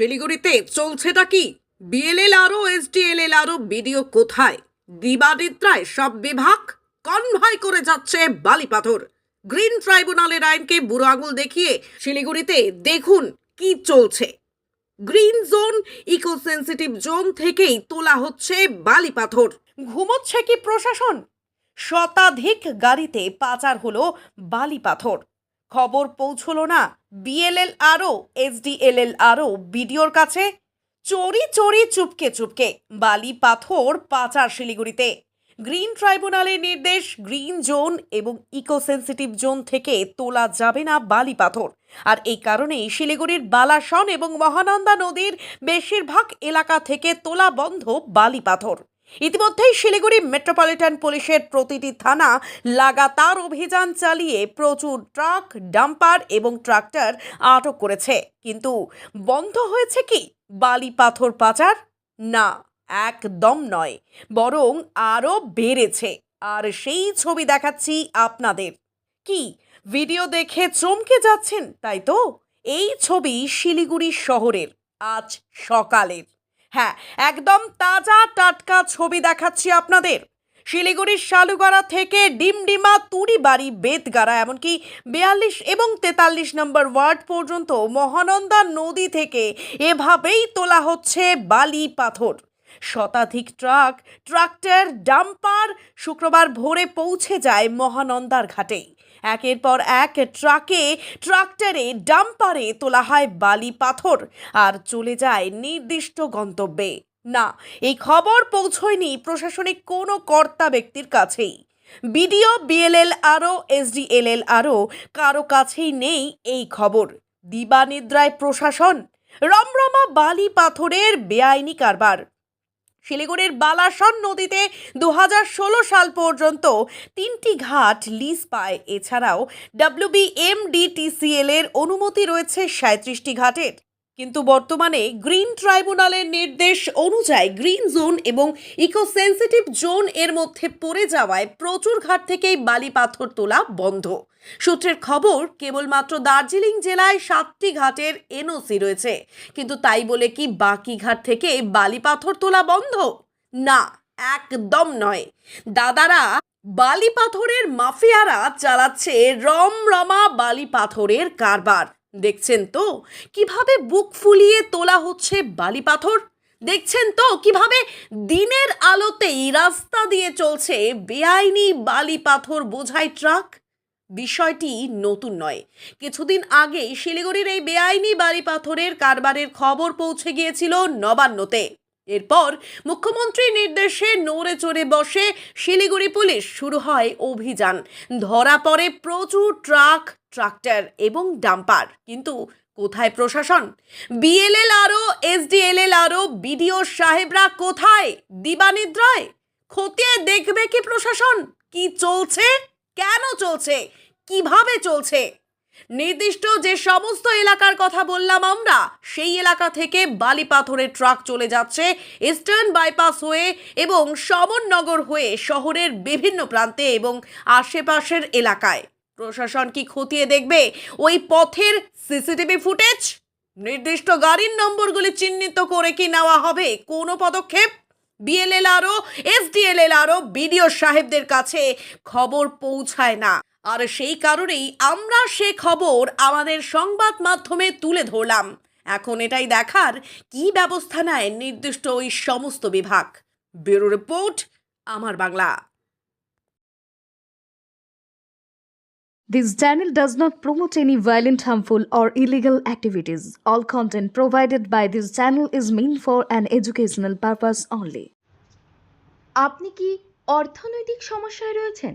শিলিগুড়িতে চলছেটা কি? বিএলএল আরও এসডিএলএল আরও বিডিও কোথায়? দিবানিদ্রায় সব বিভাগ কনভয় করে যাচ্ছে বালিপাথর। গ্রিন ট্রাইব্যুনালের আইনকে বুড়ো আঙুল দেখিয়ে শিলিগুড়িতে দেখুন কি চলছে। Green zone eco sensitive zone থেকেই তোলা হচ্ছে বালিপাথর। ঘুমোচ্ছে কি প্রশাসন? শতাধিক গাড়িতে পাচার হলো বালিপাথর। খবর পৌঁছলো না। বিএলএল আরও এসডিএলএল আরও বিডিওর কাছে। চোরি চোরি, চুপকে চুপকে, বালি, পাথর, পাচার শিলিগুড়িতে। গ্রিন ট্রাইব্যুনালের নির্দেশ, গ্রিন জোন এবং ইকো সেন্সিটিভ জোন থেকে তোলা যাবে না বালি, পাথর। আর এই কারণেই শিলিগুড়ির বালাসন এবং মহানন্দা নদীর বেশিরভাগ এলাকা থেকে তোলা বন্ধ বালি, পাথর। ইতিমধ্যেই শিলিগুড়ি মেট্রোপলিটন পুলিশের প্রতিটি থানা লাগাতার অভিযান চালিয়ে প্রচুর ট্রাক, ডাম্পার এবং ট্রাক্টর আটক করেছে। কিন্তু বন্ধ হয়েছে কি? বালি পাথর পাচার? না, একদম নয়, বরং আরও বেড়েছে। আর সেই ছবি দেখাচ্ছি আপনাদের। কি, ভিডিও দেখে চমকে যাচ্ছেন? তাই তো? এই ছবি শিলিগুড়ি শহরের, আজ সকালের। হ্যাঁ একদম তাজা টাটকা ছবি দেখাচ্ছি আপনাদের। শিলিগুড়ির শালুগড়া থেকে ডিমডিমা, তুড়িবাড়ি, বেতগাড়া, এমনকি বিয়াল্লিশ এবং তেতাল্লিশ নম্বর ওয়ার্ড পর্যন্ত মহানন্দা নদী থেকে এভাবেই তোলা হচ্ছে বালি পাথর। শতাধিক ট্রাক, ট্রাক্টর, ডাম্পার শুক্রবার ভোরে পৌঁছে যায় মহানন্দার ঘাটে একের পর এক ট্রাকে, ট্রাক্টরে, ডাম্পারে তোলা হয় বালি পাথর আর চলে যায় নির্দিষ্ট গন্তব্যে। না, এই খবর পৌঁছয়নি প্রশাসনিক কোনো কর্তা ব্যক্তির কাছেই। বিডিও, বিএলএল আরও, এসডিএলএল আরও কারও কাছেই নেই এই খবর। দিবানিদ্রায় প্রশাসন, রমরমা বালি পাথরের বেআইনি কারবার। শিলিগুড়ির বালাসন নদীতে দু হাজার ষোলো সাল পর্যন্ত তিনটি ঘাট লিজ পায়। এছাড়াও ডাব্লিউবিএমডিটিসিএল এর অনুমতি রয়েছে সাঁত্রিশটি ঘাটের। কিন্তু বর্তমানে গ্রিন ট্রাইব্যুনালের নির্দেশ অনুযায়ী গ্রিন জোন এবং ইকো সেন্সিটিভ জোন এর মধ্যে পড়ে যাওয়ায় প্রচুর ঘাট থেকেই বালি পাথর তোলা বন্ধ। সূত্রের খবর, কেবলমাত্র দার্জিলিং জেলায় সাতটি ঘাটের এনওসি রয়েছে। কিন্তু তাই বলে কি বাকি ঘাট থেকে বালি পাথর তোলা বন্ধ? না, একদম নয়। দাদারা, বালি পাথরের মাফিয়ারা চালাচ্ছে রমরমা বালি পাথরের কারবার। দেখছেন তো? কীভাবে বুক ফুলিয়ে তোলা হচ্ছে বালি পাথর? দেখছেন তো কীভাবে দিনের আলোতেই রাস্তা দিয়ে চলছে বেআইনি বালি পাথর বোঝাই ট্রাক? বিষয়টি নতুন নয়। কিছুদিন আগে শিলিগুড়ির এই বেআইনি বালি পাথরের কারবারের খবর পৌঁছে গিয়েছিল নবান্নতে। এরপর মুখ্যমন্ত্রীর নির্দেশে নড়ে চড়ে বসে শিলিগুড়ি পুলিশ শুরু হয় অভিযান। ধরা পড়ে প্রচুর ট্রাক, ট্রাক্টর এবং ডাম্পার। কিন্তু কোথায় প্রশাসন? বিএলএল আরও, এসডিএলএল আরও, বিডিও সাহেবরা কোথায়? দিবানিদ্রায়? খতিয়ে দেখবে কি প্রশাসন? কি চলছে? কেন চলছে? কীভাবে চলছে? নির্দিষ্ট যে সমস্ত এলাকার কথা বললাম আমরা, সেই এলাকা থেকে বালি পাথরের ট্রাক চলে যাচ্ছে ইস্টার্ন বাইপাস হয়ে এবং সমরনগর হয়ে শহরের বিভিন্ন প্রান্তে এবং আশেপাশের এলাকায়। প্রশাসন কি খতিয়ে দেখবে? ওই পথের সিসিটিভি ফুটেজ? নির্দিষ্ট গাড়ির নম্বরগুলি চিহ্নিত করে কি নেওয়া হবে? কোনো পদক্ষেপ? বিএলএল আরও, এসডিএলএল আরও, বিডিও সাহেবদের কাছে খবর পৌঁছায় না। আর সেই কারণেই আমরা সে খবর আমাদের সংবাদ মাধ্যমে তুলে ধরলাম এখন এটাই দেখার কি ব্যবস্থা নেয় নির্দিষ্ট ওই সমস্ত বিভাগ ব্যুরো রিপোর্ট আমার Bangla This channel does not promote any violent, harmful, or illegal activities. All content provided by this channel is meant for an educational purpose only. আপনি কি অর্থনৈতিক সমস্যায় রয়েছেন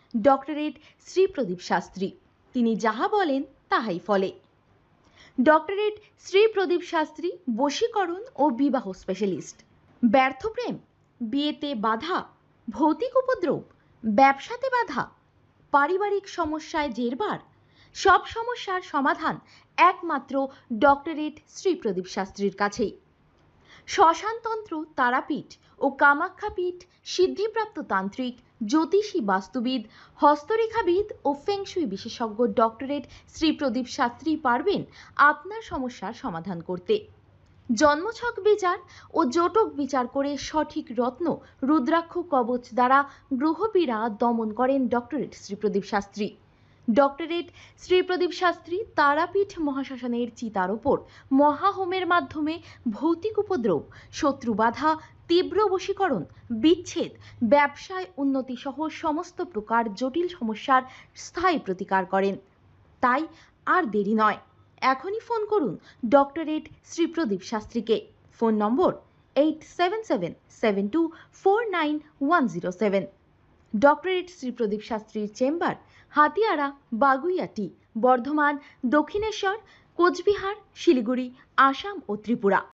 ডক্টরেট শ্রী প্রদীপ শাস্ত্রী। তিনি যাহা বলেন, তাহাই ফলে। ডক্টরেট শ্রী প্রদীপ শাস্ত্রী বশীকরণ ও বিবাহ স্পেশালিস্ট ব্যর্থ প্রেম, বিয়েতে বাধা, ভৌতিক উপদ্রব, ব্যবসাতে বাধা, পারিবারিক সমস্যায় জেরবার, সব সমস্যার সমাধান একমাত্র ডক্টরেট শ্রী প্রদীপ শাস্ত্রীর কাছেই। শ্মশানতন্ত্র, তারাপীঠ ও কামাখ্যাপীঠ সিদ্ধিপ্রাপ্ত তান্ত্রিক জ্যোতিষী বাস্তুবিদ, হস্তরেখাবিদ ও ফেংশুই বিশেষজ্ঞ ডক্টরেট শ্রী প্রদীপ শাস্ত্রী পারবেন আপনার সমস্যার সমাধান করতে। জন্মছক বিচার ও জোটক বিচার করে সঠিক রত্ন রুদ্রাক্ষ কবচ দ্বারা গ্রহপীড়া দমন করেন ডক্টরেট শ্রী প্রদীপ শাস্ত্রী। ডক্টরেট শ্রী প্রদীপ শাস্ত্রী তারাপীঠ মহাশ্মশানের চিতার ওপর মহাহোমের মাধ্যমে ভৌতিক উপদ্রব, শত্রু বাধা তীব্র বশীকরণ, বিচ্ছেদ, ব্যবসায় উন্নতি সহ সমস্ত প্রকার জটিল সমস্যার স্থায়ী প্রতিকার করেন। তাই আর দেরি নয়। এখনই ফোন করুন doctorate Shri Pradeep শাস্ত্রীকে। Phone number eight seven seven seven two four nine one zero seven. Doctorate Shri Pradeep শাস্ত্রীর chamber, Hatiara Baguiati Bardhaman, Dakshineswar, Cooch Behar, Siliguri, Assam ও ত্রিপুরা।